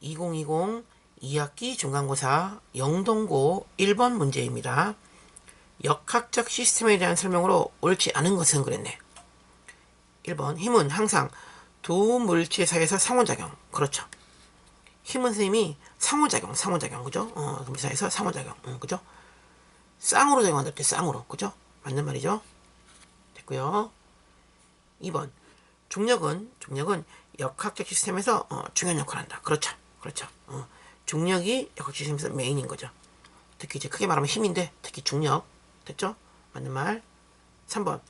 2020 2학기 중간고사 영동고 1번 문제입니다. 역학적 시스템에 대한 설명으로 옳지 않은 것은 그랬네. 1번 힘은 항상 두 물질 사이에서 상호작용. 그렇죠. 힘은 선생님이 상호작용, 상호작용, 그죠? 어, 물질 사이에서 상호작용, 어, 그죠? 쌍으로 작용한다 때 쌍으로, 그죠? 맞는 말이죠? 됐고요. 2번 중력은 중력은 역학적 시스템에서 어, 중요한 역할을 한다. 그렇죠, 그렇죠. 어, 중력이 역학 시스템에서 메인인 거죠. 특히 이제 크게 말하면 힘인데 특히 중력 됐죠? 맞는 말. 3번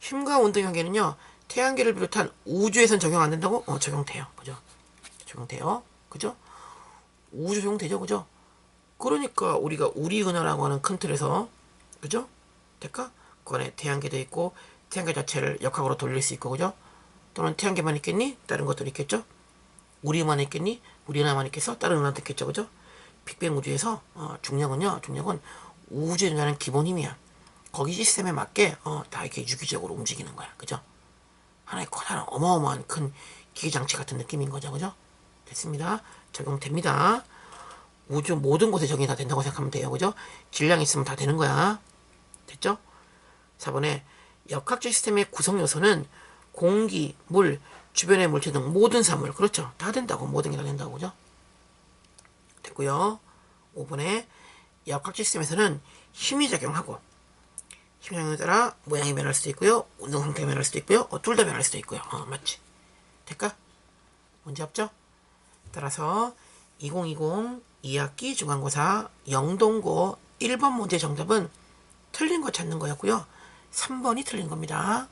힘과 운동 관계는요 태양계를 비롯한 우주에선 적용 안 된다고? 어 적용돼요, 그죠? 적용돼요, 그죠? 우주 적용되죠, 그죠? 그러니까 우리가 우리 은하라고 하는 큰 틀에서 그죠? 될까? 그 안에 태양계도 있고 태양계 자체를 역학으로 돌릴 수 있고 그죠? 또는 태양계만 있겠니? 다른 것들이 있겠죠? 우리만 있겠니? 우리 하나만 있겠어? 다른 하나도 있겠죠, 그죠? 빅뱅 우주에서 어, 중력은요, 중력은 우주에 존재하는 기본 힘이야. 거기 시스템에 맞게 어, 다 이렇게 유기적으로 움직이는 거야, 그죠? 하나의 커다란 어마어마한 큰 기계장치 같은 느낌인 거죠, 그죠? 됐습니다. 적용됩니다. 우주 모든 곳에 적용이 다 된다고 생각하면 돼요, 그죠? 질량 있으면 다 되는 거야. 됐죠? 4번에 역학적 시스템의 구성 요소는 공기, 물, 주변의 물질 등 모든 사물. 그렇죠? 다 된다고. 모든 게 다 된다고. 그죠? 됐고요. 5번에 역학 시스템에서는 힘이 작용하고 힘 작용에 따라 모양이 변할 수도 있고요. 운동 상태가 변할 수도 있고요. 어, 둘다 변할 수도 있고요. 어, 맞지? 될까? 문제 없죠? 따라서 2020 2학기 중간고사 영동고 1번 문제 정답은 틀린 거 찾는 거였고요. 3번이 틀린 겁니다